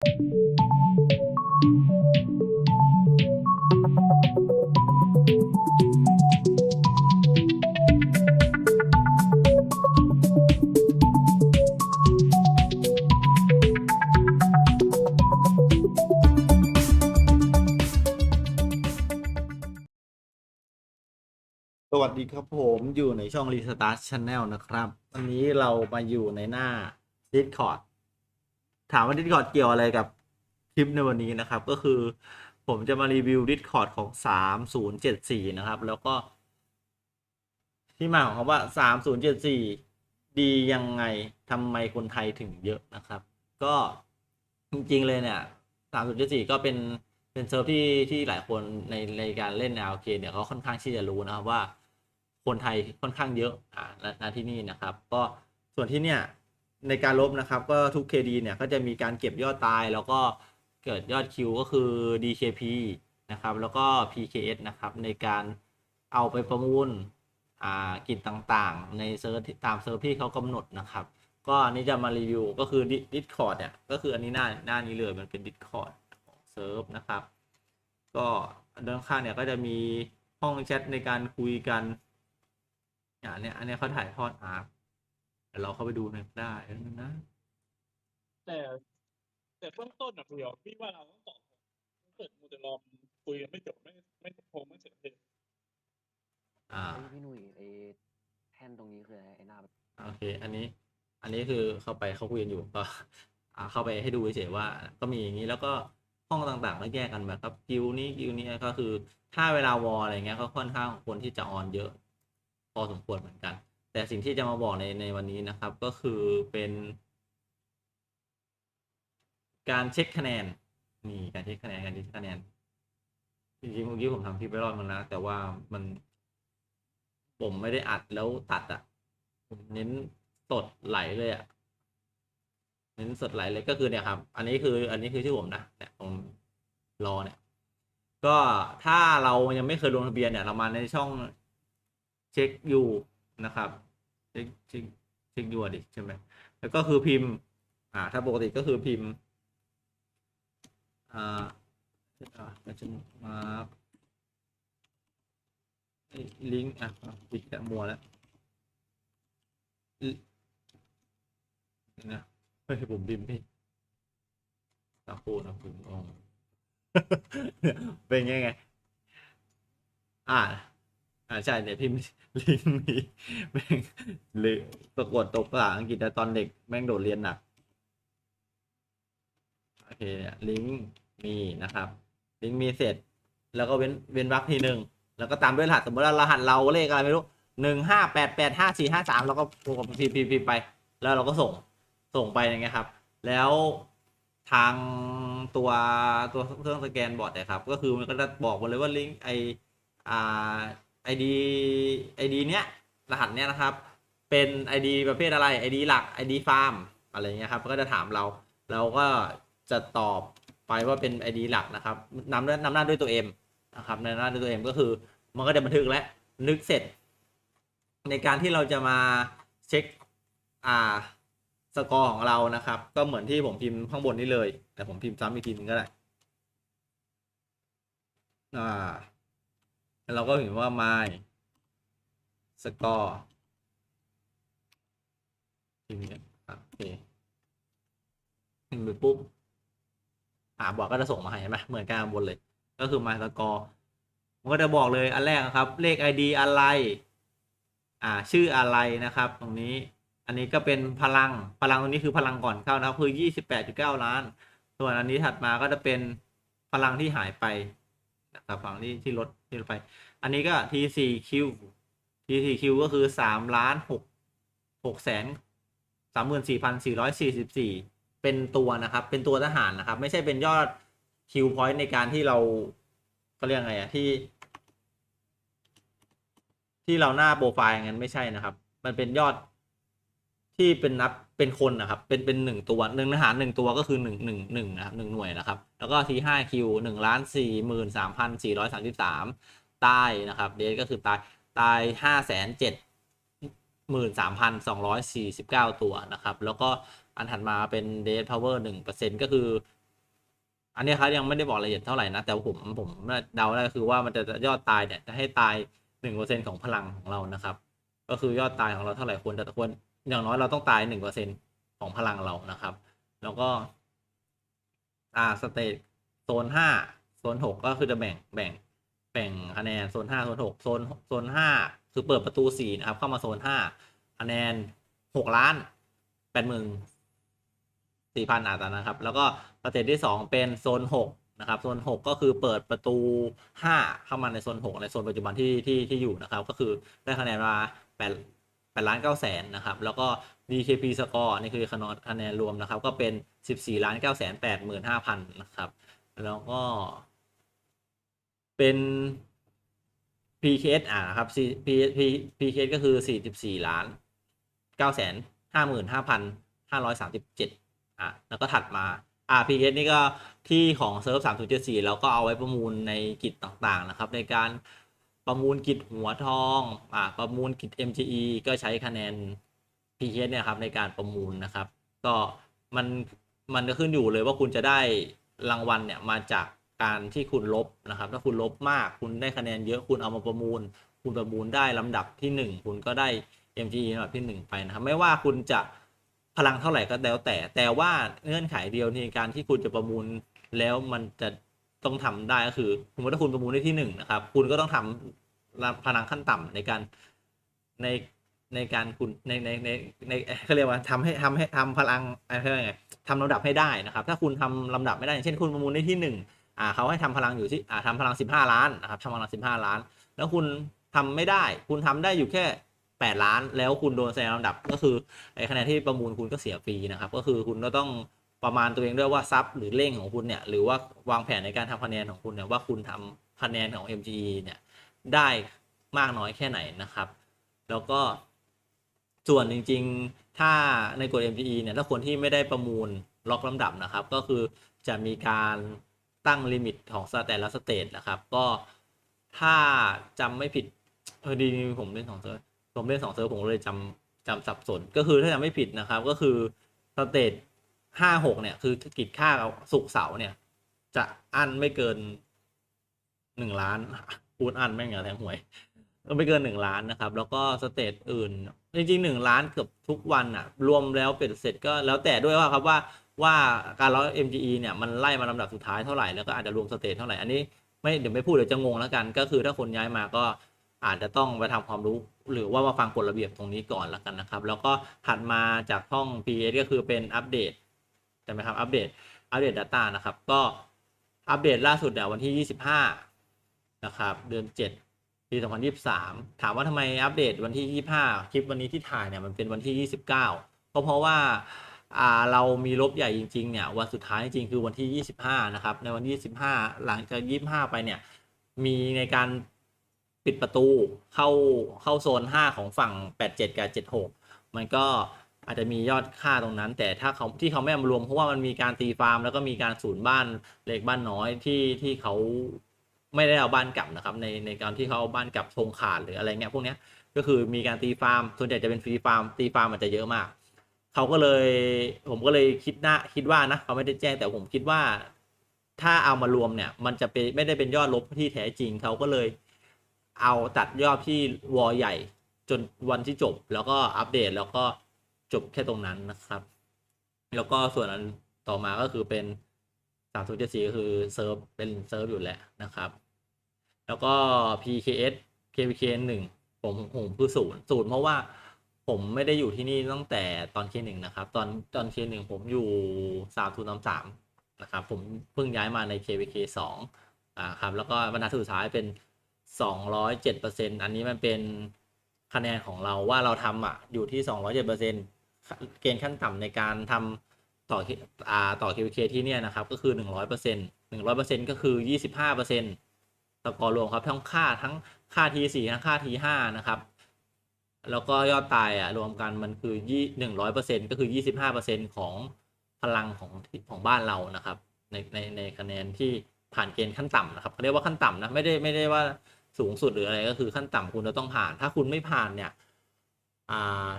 สวัสดีครับผมอยู่ในช่อง Restart Channel นะครับ วันนี้เรามาอยู่ในหน้า Discord ถามว่า Discord เกี่ยวอะไรกับคลิปในวันนี้นะครับ ก็คือผมจะมารีวิว Discord ของ 3074 นะครับ แล้วก็ ที่มาของคำว่า 3074 ดียังไงทำไมคนไทยถึงเยอะนะครับ ก็จริง ๆ เลยเนี่ย 3074 ก็เป็นเป็นเซิร์ฟที่ที่หลายคนในในการเล่น LK เนี่ยเขาค่อนข้างที่จะรู้นะครับว่าคนไทยค่อนข้างเยอะอ่าณที่นี่นะครับ ก็ส่วนที่เนี่ย ในการลบนะครับ ก็ทุก KD เนี่ยก็จะมีการเก็บยอดตาย แล้วก็เกิดยอดคิวก็คือ DKP นะครับ แล้วก็ PKS นะครับ ในการเอาไปประมูลอ่ากิจต่างๆ ในเซิร์ฟตามเซิร์ฟที่เขากำหนดนะครับ ก็อันนี้จะมารีวิวก็คือ Discord เนี่ยก็คืออันนี้หน้าหน้านี้เลยมันเป็น Discord ของเซิร์ฟนะครับ ก็ด้านข้างเนี่ยก็จะมีห้องแชทในการคุยกันอ่าเนี่ยอันนี้เขาถ่ายทอดอาร์ เดี๋ยวเราเข้าไปดูหน่อยได้นะแต่ แต่เบื้องต้นอะพี่อ๋อพี่ว่าเราต้องตอบถ้าเกิดมูจะรอมคุยกันไม่จบไม่ไม่คงไม่เสร็จเลยอ่าเฮ้ยพี่หนุ่ยไอ้แท่นตรงนี้คืออะไรไอ้หน้าโอเค อันนี้ อันนี้คือเข้าไปเขาคุยกันอยู่ ก็อ่าเข้าไปให้ดูเฉยๆว่า ก็มีอย่างนี้แล้วก็ห้องต่างๆก็แยกกันแบบครับกิวนี้กิวนี้ก็คือ ถ้าเวลาวอลอะไรเงี้ยก็ค่อนข้างคนที่จะออนเยอะ พอสมควรเหมือนกัน แต่สิ่งที่จะมาบอกในในวันนี้นะครับก็คือเป็น การเช็คคะแนนนี่การเช็คคะแนนการเช็คคะแนนจริงๆเมื่อกี้ผมทำคลิปไปรอบนึงแล้วแต่ว่ามัน ผมไม่ได้อัดแล้วตัดอะผมเน้นสดไหลเลยอะเน้นสดไหลเลยก็คือเนี่ยครับ อันนี้คือ อันนี้คือชื่อผมนะเนี่ยผมรอเนี่ย ก็ถ้าเรายังไม่เคยลงทะเบียนเนี่ย เรามาในช่องเช็คอยู่นะครับ ช็คเช็คเช็คยูดิใช่ไหมแล้วก็คือพิมพ์ อ่า ถ้าปกติก็คือพิมพ์อ่าอ่าจะมาลิงก์อะปิดแกะมัวแล้วนี่นะไม่ใช่ผมพิมพ์พี่ตาคูนะผมอ๋อเป็นไงไง อ่า อ่าใช่เนี่ยพิมพ์ลิงนี้แม่งเลยปรากฏตกภาษาอังกฤษแต่ตอนเด็กแม่งโดดเรียนหนักโอเคเนี่ยลิงก์มีนะครับ ลิงก์มีเสร็จ แล้วก็เว้นเว้นวรรคทีหนึ่งแล้วก็ตามด้วยรหัสสมมติว่ารหัสเราเลขอะไรไม่รู้หนึ่งห้าแปดแปดห้าสี่ห้าสามแล้วก็พิมพ์พิมพ์ไป แล้วเราก็ส่งส่งไปอย่างเงี้ยครับ แล้วทางตัวตัวเครื่องสแกนบอร์ดเนี่ยครับ ก็คือมันก็จะบอกหมดเลยว่าลิงก์ไออ่า ไอดีไอดีเนี้ยรหัสเนี้ยนะครับ เป็นไอดีประเภทอะไรไอดีหลักไอดีฟาร์มอะไรเงี้ยครับก็จะถามเรา เราก็จะตอบไปว่าเป็น ID หลักนะครับนำหน้านำหน้าด้วยตัว M นะครับในหน้าด้วยตัว M ก็คือมันก็จะบันทึกและนึกเสร็จ ในการที่เราจะมาเช็คอ่าสกอร์ของเรานะครับ ก็เหมือนที่ผมพิมพ์ข้างบนนี้เลย แต่ผมพิมพ์ซ้ำอีกทีนึงก็ได้อ่า เราก็เห็นว่า my score ทีนี้โอเคพิมพ์ไปปุ๊บอ่าบอร์ดก็จะส่งมาให้เห็นไหมเหมือนกันบนเลย ก็คือ my score มันก็จะบอกเลยอันแรกครับ เลข ID อะไร อ่า ชื่ออะไรนะครับ ตรงนี้ อันนี้ก็เป็นพลัง พลังตรงนี้คือพลังก่อนเข้านะครับ คือ28.9ล้าน ส่วนอันนี้ถัดมาก็จะเป็นพลังที่หายไปนะครับฝั่งที่ที่ลด ที่ลดไป อันนี้ก็ T4Q T4Q ก็คือ3ล้าน6 6แสน34,444เป็นตัวนะครับ เป็นตัวทหารนะครับ ไม่ใช่เป็นยอดคิวพอยต์ในการที่เราเขาเรียกไงอะที่ ที่เราหน้าโปรไฟล์งั้นไม่ใช่นะครับ มันเป็นยอดที่เป็นนับ เป็นคนนะครับ เป็นเป็นหนึ่งตัวหนึ่งทหารหนึ่งตัวก็คือหนึ่งหนึ่งหนึ่งนะครับหนึ่งหน่วยนะครับ แล้วก็ทีห้าคิวหนึ่งล้านสี่หมื่นสามพันสี่ร้อยสามสิบสามตายนะครับเดทก็คือตายตายห้าแสนเจ็ดหมื่นสามพันสองร้อยสี่สิบเก้าตัวนะครับ แล้วก็อันถัดมาเป็น Death Power หนึ่งเปอร์เซ็นก็คือ อันนี้เขายังไม่ได้บอกรายละเอียดเท่าไหร่นะ แต่ผมผมเดาได้คือว่ามันจะยอดตายเนี่ยจะให้ตายหนึ่งเปอร์เซ็นของพลังของเรานะครับ ก็คือยอดตายของเราเท่าไหร่ควรจะควร อย่างน้อยเราต้องตายหนึ่งเปอร์เซ็นของพลังเรานะครับ แล้วก็ อ่าสเตจโซนห้าโซนหกก็คือจะแบ่งแบ่งแบ่งคะแนนโซนห้าโซนหกโซนโซนห้าคือเปิดประตูสี่นะครับ เข้ามาโซนห้าคะแนนหกล้านแปดหมื่นสี่พันอาตานะครับ แล้วก็สเตจที่สองเป็นโซนหกนะครับโซนหกก็คือเปิดประตูห้าเข้ามาในโซนหกในโซนปัจจุบันที่ที่ที่อยู่นะครับ ก็คือได้คะแนนมาแปดแปดล้านเก้าแสนนะครับ แล้วก็ DKP score นี่คือคะแนนรวมนะครับ ก็เป็นสิบสี่ล้านเก้าแสนแปดหมื่นห้าพันนะครับ แล้วก็ เป็น PKS อ่านะครับ P P PKS ก็คือสี่สิบสี่ล้านเก้าแสนห้าหมื่นห้าพันห้าร้อยสามสิบเจ็ดอะแล้วก็ถัดมาอ่า PKS นี่ก็ที่ของเซิร์ฟสามศูนย์เจ็ดสี่เราก็เอาไว้ประมูลในกิจต่างๆนะครับ ในการ ประมูลกิจหัวทองอ่าประมูลกิจ MGE ก็ใช้คะแนน PKS เนี่ยครับในการประมูลนะครับ ก็มันมันจะขึ้นอยู่เลยว่าคุณจะได้รางวัลเนี่ยมาจากการที่คุณลบนะครับ ถ้าคุณลบมากคุณได้คะแนนเยอะคุณเอามาประมูล คุณประมูลได้ลำดับที่หนึ่งคุณก็ได้ MGE ลำดับที่หนึ่งไปนะครับ ไม่ว่าคุณจะพลังเท่าไหร่ก็แล้วแต่ แต่ว่าเงื่อนไขเดียวในการที่คุณจะประมูลแล้วมันจะ ต้องทำได้ก็คือสมมติถ้าคุณประมูลได้ที่หนึ่งนะครับ คุณก็ต้องทำพลังขั้นต่ำในการในในการคุณในในในในเขาเรียกว่าทำให้ทำให้ทำพลังอะไรเขาเรียกไงทำลำดับให้ได้นะครับ ถ้าคุณทำลำดับไม่ได้อย่างเช่นคุณประมูลได้ที่หนึ่งอ่าเขาให้ทำพลังอยู่ที่อ่าทำพลังสิบห้าล้านนะครับทำพลังสิบห้าล้าน แล้วคุณทำไม่ได้ คุณทำได้อยู่แค่แปดล้าน แล้วคุณโดนแซงลำดับก็คือไอ้คะแนนที่ประมูลคุณก็เสียฟรีนะครับ ก็คือคุณก็ต้อง ประมาณตัวเองด้วยว่าซับหรือเร่งของคุณเนี่ยหรือว่าวางแผนในการทำคะแนนของคุณเนี่ยว่าคุณทำคะแนนของ MGE เนี่ยได้มากน้อยแค่ไหนนะครับ แล้วก็ส่วนจริง ๆ ถ้าในกฎ MGE เนี่ยถ้าคนที่ไม่ได้ประมูลล็อกลำดับนะครับ ก็คือจะมีการตั้งลิมิตของสแต่ละสเตจนะครับ ก็ถ้าจำไม่ผิดพอดีผมเล่นสองเซิร์ฟผมเล่นสองเซิร์ฟผมเลยจำจำสับสน ก็คือถ้าจำไม่ผิดนะครับ ก็คือสเตจ ห้าหกเนี่ย คือกิจค่าสุกเสาเนี่ย จะอันไม่เกินหนึ่งล้านพูดอันแม่งอย่าแทงหวยไม่เกินหนึ่งล้านนะครับ แล้วก็สเตจอื่น จริงๆหนึ่งล้านเกือบทุกวันอะรวมแล้วเป็นเสร็จก็แล้วแต่ด้วยว่าครับว่าว่าการร้อย MGE เนี่ยมันไล่มาลำดับสุดท้ายเท่าไหร่แล้วก็อาจจะรวมสเตจเท่าไหร่อันนี้ไม่เดี๋ยวไม่พูดเดี๋ยวจะงงแล้วกัน ก็คือถ้าคนย้ายมาก็อาจจะต้องไปทำความรู้หรือว่ามาฟังกฎระเบียบตรงนี้ก่อนแล้วกันนะครับ แล้วก็ถัดมาจากห้อง PS ก็คือเป็นอัปเดต ช่ไหมครับ อัปเดต อัปเดต Data นะครับ ก็อัปเดตล่าสุดเนี่ยวันที่ 25 นะครับ เดือน 7 ปี 2023 ถามว่าทำไมอัปเดตวันที่ 25 คลิปวันนี้ที่ถ่ายเนี่ยมันเป็นวันที่ 29 ก็เพราะว่าอ่าเรามีลบใหญ่จริงๆ เนี่ย วันสุดท้ายจริงๆคือวันที่ 25 นะครับ ในวันที่ 25 หลังจาก 25 ไปเนี่ย มีในการปิดประตูเข้าเข้าโซน 5 ของฝั่ง 87 กับ 76 มันก็ อาจจะมียอดค่าตรงนั้น แต่ถ้าเขาที่เขาไม่มารวมเพราะว่ามันมีการตีฟาร์ม แล้วก็มีการศูนย์บ้านเล็กบ้านน้อยที่ที่เขาไม่ได้เอาบ้านกลับนะครับในในการที่เขาเอาบ้านกลับทงขาดหรืออะไรเงี้ยพวกเนี้ยก็คือมีการตีฟาร์ม ส่วนใหญ่จะเป็นฟรีฟาร์มตีฟาร์มมันจะเยอะมากเขาก็เลยผมก็เลยคิดนะคิดว่านะเขาไม่ได้แจ้งแต่ผมคิดว่า ถ้าเอามารวมเนี่ย มันจะเป็นไม่ได้เป็นยอดลบที่แท้จริงเขาก็เลยเอาตัดยอดที่วอใหญ่จนวันที่จบ แล้วก็อัปเดตแล้วก็ จบแค่ตรงนั้นนะครับ แล้วก็ส่วนอันต่อมาก็คือเป็นสามศูนย์เจ็ดสี่ก็คือเซิร์ฟเป็นเซิร์ฟอยู่แล้วนะครับ แล้วก็ PKS KPK หนึ่งผมผมคือศูนย์ศูนย์เพราะว่าผมไม่ได้อยู่ที่นี่ตั้งแต่ตอนเคหนึ่งนะครับ ตอนตอนเคหนึ่งผมอยู่สามทูนสามนะครับ ผมเพิ่งย้ายมาใน KPK สองอ่าครับ แล้วก็บรรทัดสุดท้ายเป็นสองร้อยเจ็ดเปอร์เซ็นอันนี้มันเป็นคะแนนของเราว่าเราทำอะอยู่ที่สองร้อยเจ็ดเปอร์เซ็นต์ เกณฑ์ขั้นต่ำในการทำต่ออ่าต่อ KPK ที่เนี่ยนะครับ ก็คือหนึ่งร้อยเปอร์เซ็นหนึ่งร้อยเปอร์เซ็นก็คือยี่สิบห้าเปอร์เซ็นตสกอร์รวมครับทั้งค่าทั้งค่าทีสี่ทั้งค่าทีห้านะครับ แล้วก็ยอดตายอะรวมกันมันคือยี่หนึ่งร้อยเปอร์เซ็นก็คือยี่สิบห้าเปอร์เซ็นของพลังของที่ของบ้านเรานะครับ ในในในคะแนนที่ผ่านเกณฑ์ขั้นต่ำนะครับเขาเรียกว่าขั้นต่ำนะไม่ได้ไม่ได้ว่าสูงสุดหรืออะไรก็คือขั้นต่ำคุณจะต้องผ่าน ถ้าคุณไม่ผ่านเนี่ย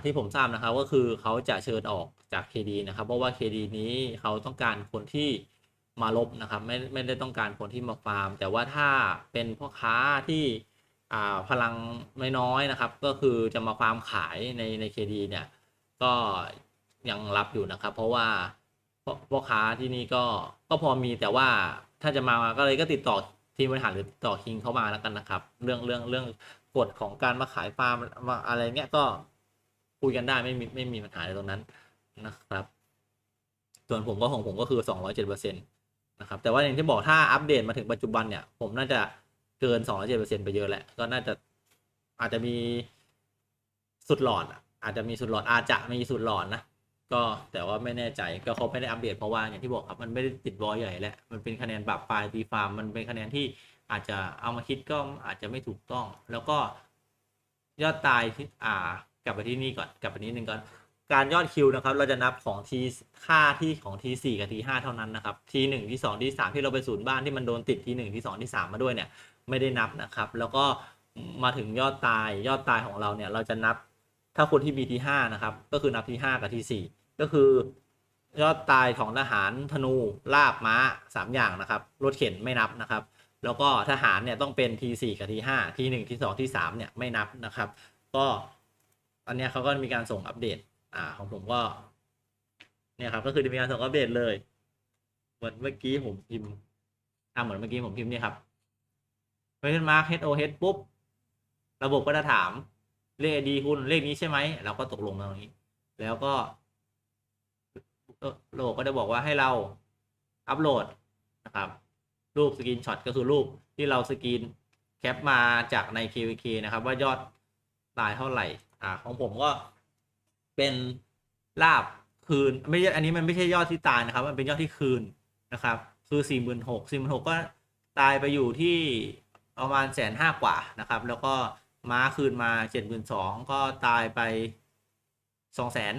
ที่ผมทราบนะครับก็คือเขาจะเชิญออกจาก KD นะครับ เพราะว่า KD นี้เขาต้องการคนที่มาลบนะครับ ไม่ไม่ได้ต้องการคนที่มาฟาร์ม แต่ว่าถ้าเป็นพ่อค้าที่พลังน้อยๆนะครับ ก็คือจะมาฟาร์มขายในในเคดีเนี่ยก็ยังรับอยู่นะครับ เพราะว่าพ่อค้าที่นี่ก็ก็พอมีแต่ว่าถ้าจะมาก็เลยก็ติดต่อทีมบริหารหรือติดต่อคิงเข้ามาแล้วกันนะครับ เรื่องเรื่องเรื่องกฎของการมาขายฟาร์มอะไรเงี้ยก็ คุยกันได้ไม่มีไม่มีปัญหาในตรงนั้นนะครับ ส่วนผมก็ของผมก็คือสองร้อยเจ็ดเปอร์เซ็นตนะครับ แต่ว่าอย่างที่บอกถ้าอัปเดตมาถึงปัจจุบันเนี่ย ผมน่าจะเกินสองร้อยเจ็ดเปอร์เซ็นไปเยอะแหละ ก็น่าจะอาจจะมีสุดหลอดอาจจะมีสุดหลอดอาจจะมีสุดหลอดนะก็แต่ว่าไม่แน่ใจก็เขาไม่ได้อัปเดตเพราะว่าอย่างที่บอกครับมันไม่ได้ติดวอลใหญ่แล้วมันเป็นคะแนนปรับปลายตีฟาร์มมันเป็นคะแนนที่อาจจะเอามาคิดก็อาจจะไม่ถูกต้อง แล้วก็ยอดตายที่อ่า ลับไปที่นี่ก่อนกลับไปนิดนึงก่อนการยอดคิวนะครับ เราจะนับของทีค่าที่ของทีสี่กับทีห้าเท่านั้นนะครับทีหนึ่งทีสองทีสามที่เราไปศูนย์บ้านที่มันโดนติดทีหนึ่งทีสองทีสามมาด้วยเนี่ยไม่ได้นับนะครับ แล้วก็มาถึงยอดตายยอดตายของเราเนี่ยเราจะนับถ้าคนที่มีทีห้านะครับ ก็คือนับทีห้ากับทีสี่ก็คือยอดตายของทหารธนูลาบม้าสามอย่างนะครับรถเข็นไม่นับนะครับ แล้วก็ทหารเนี่ยต้องเป็นทีสี่กับทีห้าทีหนึ่งทีสองทีสามเนี่ยไม่นับนะครับ ก็ อันนี้เขาก็มีการส่งอัปเดต อ่า ของผมก็ เนี่ยครับ ก็คือจะมีการส่งอัปเดตเลย เหมือนเมื่อกี้ผมพิมพ์อ่าเหมือนเมื่อกี้ผมพิมพ์เนี่ยครับเ u นมาร์ค HOH ปุ๊บ ระบบก็จะถาม เลขดีคุณ เลขนี้ใช่ไหม เราก็ตกลงตรงนี้ แล้วก็ระบบก็จะบอกว่าให้เราอัปโหลดนะครับ รูปสกรีนช็อตก็คือรูปที่เราสกรีนแคปมาจากใน KVK นะครับ ว่ายอดตายเท่าไหร่ อ่า ของผมก็เป็นลาบคืน ไม่ใช่อันนี้มันไม่ใช่ยอดที่ตายนะครับ มันเป็นยอดที่คืนนะครับ คือสี่หมื่นหกสี่หมื่นหกก็ตายไปอยู่ที่ประมาณแสนห้ากว่านะครับ แล้วก็ม้าคืนมาเจ็ดหมื่นสองก็ตายไปสองแสน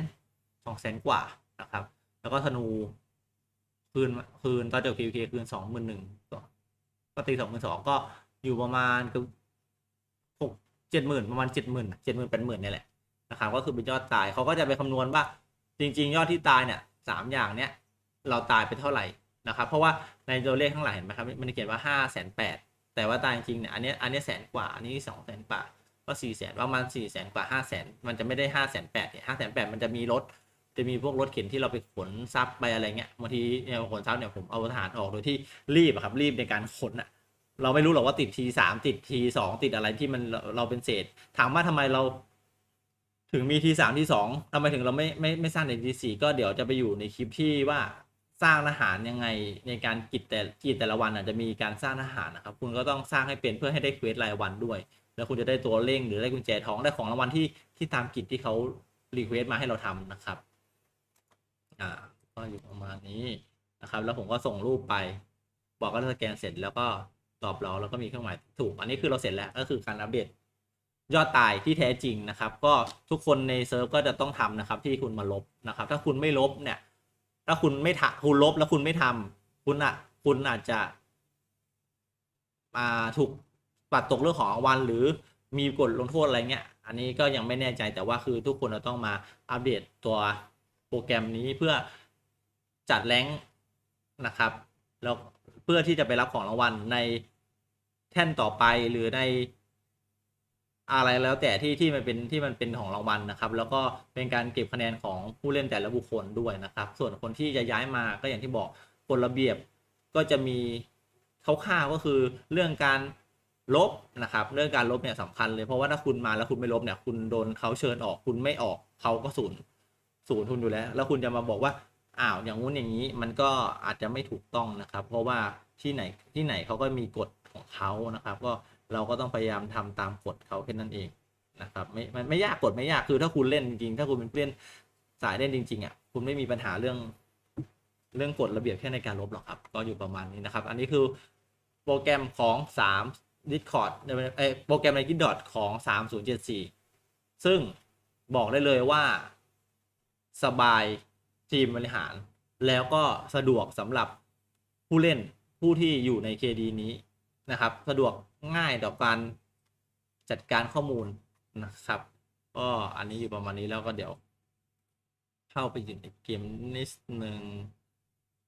สองแสนกว่านะครับ แล้วก็ธนูคืนคืนตอนจบพีเคคืนสองหมื่นหนึ่งก็ตีสองหมื่นสองก็อยู่ประมาณ เจ็ดหมื่นประมาณเจ็ดหมื่นเจ็ดหมื่นเป็นหมื่นเนี่ยแหละนะครับก็คือเป็นยอดตายเขาก็จะไปคำนวณว่าจริง ๆ ยอดที่ตายเนี่ยสามอย่างเนี้ยเราตายไปเท่าไหร่นะครับ เพราะว่าในตัวเลขข้างหลังเห็นไหมครับมันเขียนว่าห้าแสนแปดแต่ว่าตายจริงเนี่ยอันนี้อันนี้แสนกว่าอันนี้สองแสนกว่าก็สี่แสนประมาณสี่แสนกว่าห้าแสนมันจะไม่ได้ห้าแสนแปดเนี่ยห้าแสนแปดมันจะมีรถจะมีพวกรถเข็นที่เราไปขนซับไปอะไรเงี้ยบางทีเนี่ยขนซับเนี่ยผมเอาทหารออกโดยที่รีบครับรีบในการขนอะ เราไม่รู้หรอกว่าติดทีสามติดทีสองติดอะไรที่มันเราเป็นเศษ ถามว่าทำไมเรา ถึงมีทีสามทีสองทำไมถึงเราไม่ไม่ไม่สร้างในทีสี่ก็เดี๋ยวจะไปอยู่ในคลิปที่ว่าสร้างทหารยังไงในการกิจแต่กิจแต่ละวันอาจจะมีการสร้างทหารนะครับ คุณก็ต้องสร้างให้เป็นเพื่อให้ได้เควสรายวันด้วย แล้วคุณจะได้ตัวเร่งหรือได้กุญแจท้องได้ของรางวัลที่ที่ตามกิจที่เขารีเควสมาให้เราทำนะครับอ่าก็อยู่ประมาณนี้นะครับ แล้วผมก็ส่งรูปไป บอกว่าสแกนเสร็จแล้วก็ ตอบเราแล้วก็มีเครื่องหมายถูก อันนี้คือเราเสร็จแล้วก็คือการอัปเดตยอดตายที่แท้จริงนะครับ ก็ทุกคนในเซิร์ฟก็จะต้องทำนะครับ ที่คุณมาลบนะครับ ถ้าคุณไม่ลบเนี่ย ถ้าคุณไม่ทคุณลบแล้วคุณไม่ทำคุณอะคุณอาจจะมาถูกปัดตกเรื่องของรางวัลหรือมีกฎลงโทษอะไรเงี้ย อันนี้ก็ยังไม่แน่ใจแต่ว่าคือทุกคนจะต้องมาอัปเดตตัวโปรแกรมนี้เพื่อจัดแรงนะครับแล้วเพื่อที่จะไปรับของรางวัลใน แท่นต่อไปหรือในอะไรแล้วแต่ที่ที่มันเป็นที่มันเป็นของรางวัลนะครับ แล้วก็เป็นการเก็บคะแนนของผู้เล่นแต่ละบุคคลด้วยนะครับ ส่วนคนที่จะย้ายมาก็อย่างที่บอกกฎระเบียบก็จะมีคร่าวๆก็คือเรื่องการลบนะครับ เรื่องการลบเนี่ยสำคัญเลยเพราะว่าถ้าคุณมาแล้วคุณไม่ลบเนี่ย คุณโดนเขาเชิญออกคุณไม่ออกเขาก็ศูนย์ศูนย์ทุนอยู่แล้ว แล้วคุณจะมาบอกว่าอ้าวอย่างงู้นอย่างนี้มันก็อาจจะไม่ถูกต้องนะครับ เพราะว่าที่ไหนที่ไหนเขาก็มีกฎ ของเขานะครับ ก็เราก็ต้องพยายามทำตามกฎเขาแค่นั้นเองนะครับไม่มันไม่ยากกฎไม่ยากคือถ้าคุณเล่นจริงถ้าคุณเป็นเล่นสายเล่นจริงๆอะคุณไม่มีปัญหาเรื่อง เรื่องกฎระเบียบแค่ในการลบหรอกครับ ก็อยู่ประมาณนี้นะครับ อันนี้คือโปรแกรมของ3 Discord เอโปรแกรมใน Discord ของ 3074 ซึ่งบอกได้เลยว่าสบายทีมบริหาร แล้วก็สะดวกสำหรับผู้เล่นผู้ที่อยู่ใน KD นี้ นะครับ สะดวกง่ายต่อการจัดการข้อมูลนะครับ ก็อันนี้อยู่ประมาณนี้แล้วก็เดี๋ยว เข้าไปอยู่ในเกมนิดนึง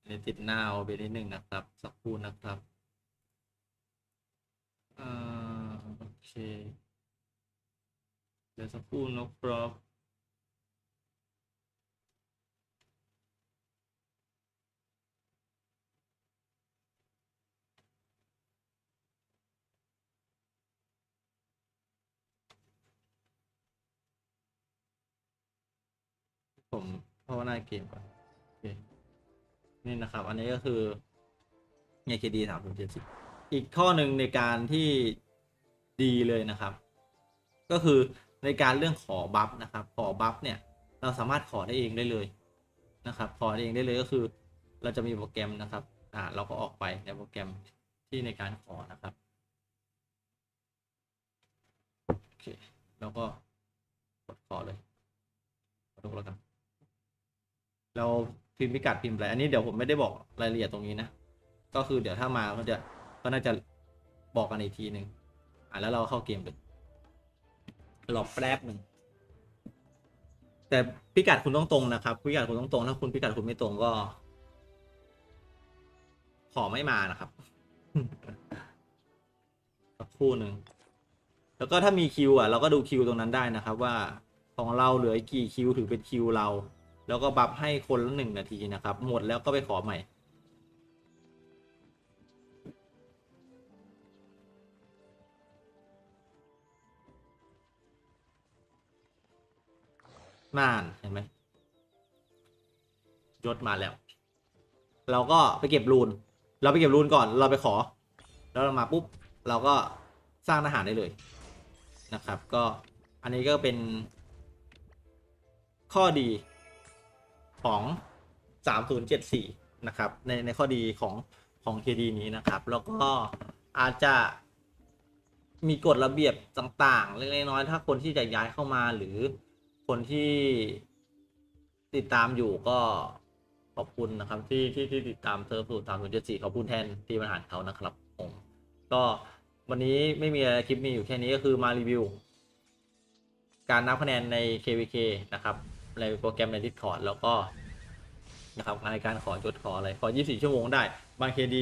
อันติดหน้าเอาไปนิดหนึ่งนะครับ สักครู่นะครับอ่าโอเค เดี๋ยวสักครู่นะครับ ผมภาวนาเกมก่อนโอเคนี่นะครับ อันนี้ก็คือใน KD สามเจ็ดสิบอีกข้อหนึ่งในการที่ดีเลยนะครับ ก็คือในการเรื่องขอบัฟนะครับ ขอบัฟเนี่ย เราสามารถขอได้เองได้เลยนะครับ ขอได้เองได้เลยก็คือ เราจะมีโปรแกรมนะครับ อ่า เราก็ออกไปในโปรแกรมที่ในการขอนะครับโอเคแล้วก็กดขอเลยขอดูแล้วกัน เราพิมพ์พิกัดพิมพ์อะไรอันนี้เดี๋ยวผมไม่ได้บอกรายละเอียดตรงนี้นะ ก็คือเดี๋ยวถ้ามาก็จะก็น่าจะบอกกันอีกทีหนึ่งอะแล้วเราเข้าเกมเลยรอแป๊บหนึ่งแต่พิกัดคุณต้องตรงนะครับ พิกัดคุณต้องตรงถ้าคุณพิกัดคุณไม่ตรงก็ ขอไม่มานะครับสักคู่หนึ่งแล้วก็ถ้ามีคิวอะ เราก็ดูคิวตรงนั้นได้นะครับ ว่าของเราเหลือกี่คิวถือเป็นคิวเรา แล้วก็บัฟให้คนละหนึ่งนาทีนะครับ หมดแล้วก็ไปขอใหม่น่านเห็นไหมยศมาแล้ว เราก็ไปเก็บรูน เราไปเก็บรูนก่อน เราไปขอ แล้วเรามาปุ๊บ เราก็สร้างทหารได้เลยนะครับ ก็อันนี้ก็เป็นข้อดี ของ3074นะครับ ในในข้อดีของของ KD นี้นะครับ แล้วก็อาจจะมีกฎระเบียบต่างๆ เล็กๆน้อยๆถ้าคนที่จะย้ายเข้ามาหรือคนที่ติดตามอยู่ก็ขอบคุณนะครับที่ที่ที่ติดตามเซิร์ฟสูตร3074ขอบคุณแทนทีมบริหารเขานะครับผมก็วันนี้ไม่มีคลิปมีอยู่แค่นี้ก็คือมารีวิว การนับคะแนนใน KVK นะครับ ในโปรแกรมใน Discord แล้วก็นะครับในการขอยศขออะไรขอ 24 ชั่วโมงได้ บาง KD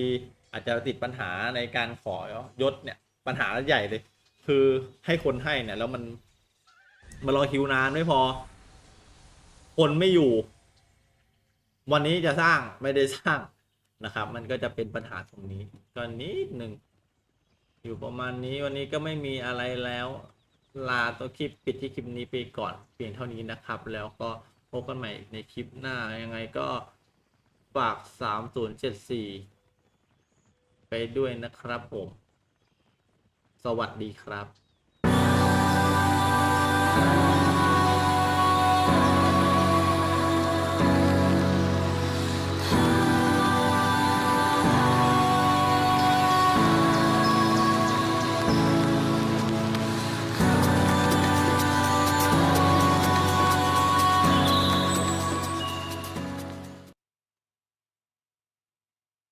อาจจะติดปัญหาในการขอยศเนี่ย ปัญหาใหญ่เลย คือให้คนให้เนี่ย แล้วมันมารอคิวนานไม่พอ คนไม่อยู่ วันนี้จะสร้างไม่ได้สร้างนะครับ มันก็จะเป็นปัญหาตรงนี้ก็นิดหนึ่งอยู่ประมาณนี้วันนี้ก็ไม่มีอะไรแล้ว ลาตัวคลิปปิดที่คลิปนี้ไปก่อนเพียงเท่านี้นะครับ แล้วก็พบกันใหม่ในคลิปหน้ายังไงก็ฝาก 3074 ไปด้วยนะครับผม สวัสดีครับ